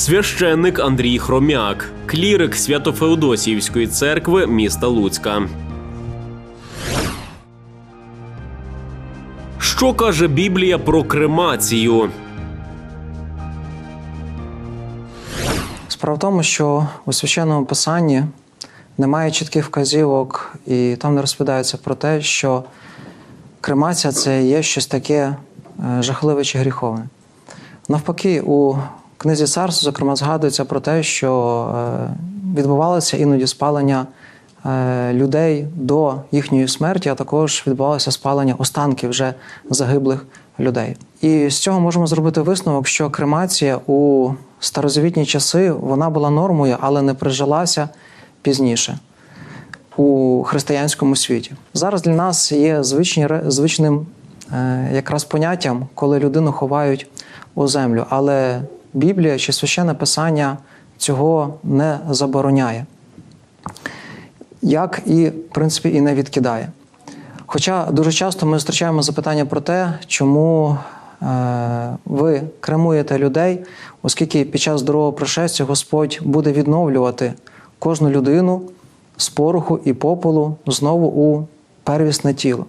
Священник Андрій Хромяк, клірик Свято-Феодосіївської церкви міста Луцька. Що каже Біблія про кремацію? Справа в тому, що у священному писанні немає чітких вказівок, і там не розповідається про те, що кремація це є щось таке е, жахливе чи гріховне. Навпаки, у книзі царств, зокрема, згадується про те, що е, відбувалося іноді спалення е, людей до їхньої смерті, а також відбувалося спалення останків вже загиблих людей. І з цього можемо зробити висновок, що кремація у старозавітні часи вона була нормою, але не прижилася пізніше у християнському світі. Зараз для нас є звичні, звичним е, якраз поняттям, коли людину ховають у землю. Але Біблія чи священне писання цього не забороняє, як і, в принципі, і не відкидає. Хоча дуже часто ми зустрічаємо запитання про те, чому е, ви кремуєте людей, оскільки під час здорового пришестя Господь буде відновлювати кожну людину з пороху і попелу знову у первісне тіло.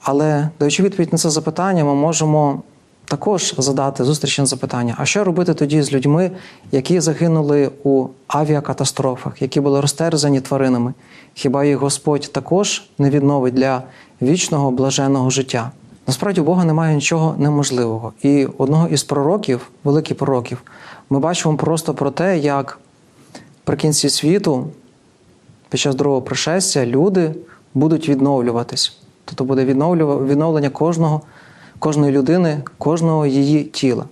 Але даючи відповідь на це запитання, ми можемо також задати зустрічне запитання: а що робити тоді з людьми, які загинули у авіакатастрофах, які були розтерзані тваринами? Хіба їх Господь також не відновить для вічного блаженного життя? Насправді у Бога немає нічого неможливого. І одного із пророків, великих пророків, ми бачимо просто про те, як при кінці світу під час другого пришестя люди будуть відновлюватись. Тобто буде відновлення кожного, кожної людини, кожного її тіла.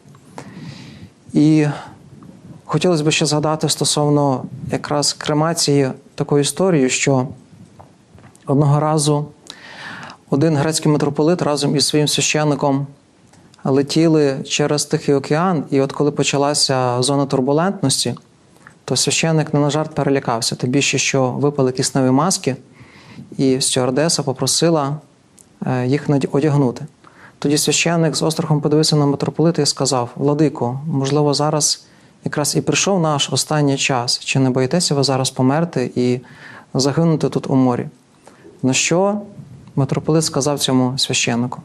І хотілося б ще згадати стосовно якраз кремації таку історію, що одного разу один грецький митрополит разом із своїм священником летіли через Тихий океан, і от коли почалася зона турбулентності, то священник не на жарт перелякався, тим більше, що випали кисневі маски, і стюардеса попросила е, їх одягнути. Тоді священник з острахом подивився на митрополита і сказав: Владико, можливо, зараз якраз і прийшов наш останній час. Чи не боїтеся ви зараз померти і загинути тут у морі? На що митрополит сказав цьому священнику: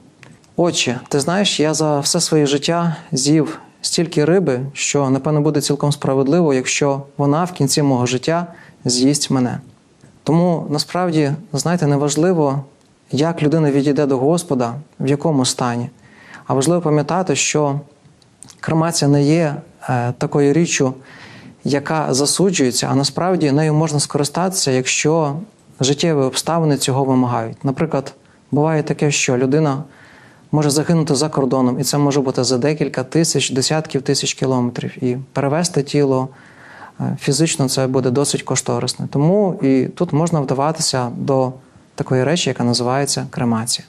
Отче, ти знаєш, я за все своє життя з'їв стільки риби, що напевно буде цілком справедливо, якщо вона в кінці мого життя з'їсть мене. Тому насправді, знаєте, неважливо, як людина відійде до Господа, в якому стані. А важливо пам'ятати, що кремація не є е, такою річчю, яка засуджується, а насправді нею можна скористатися, якщо життєві обставини цього вимагають. Наприклад, буває таке, що людина може загинути за кордоном, і це може бути за декілька тисяч, десятків тисяч кілометрів. І перевести тіло е, фізично це буде досить кошторисно. Тому і тут можна вдаватися до такої речі, яка називається кремація.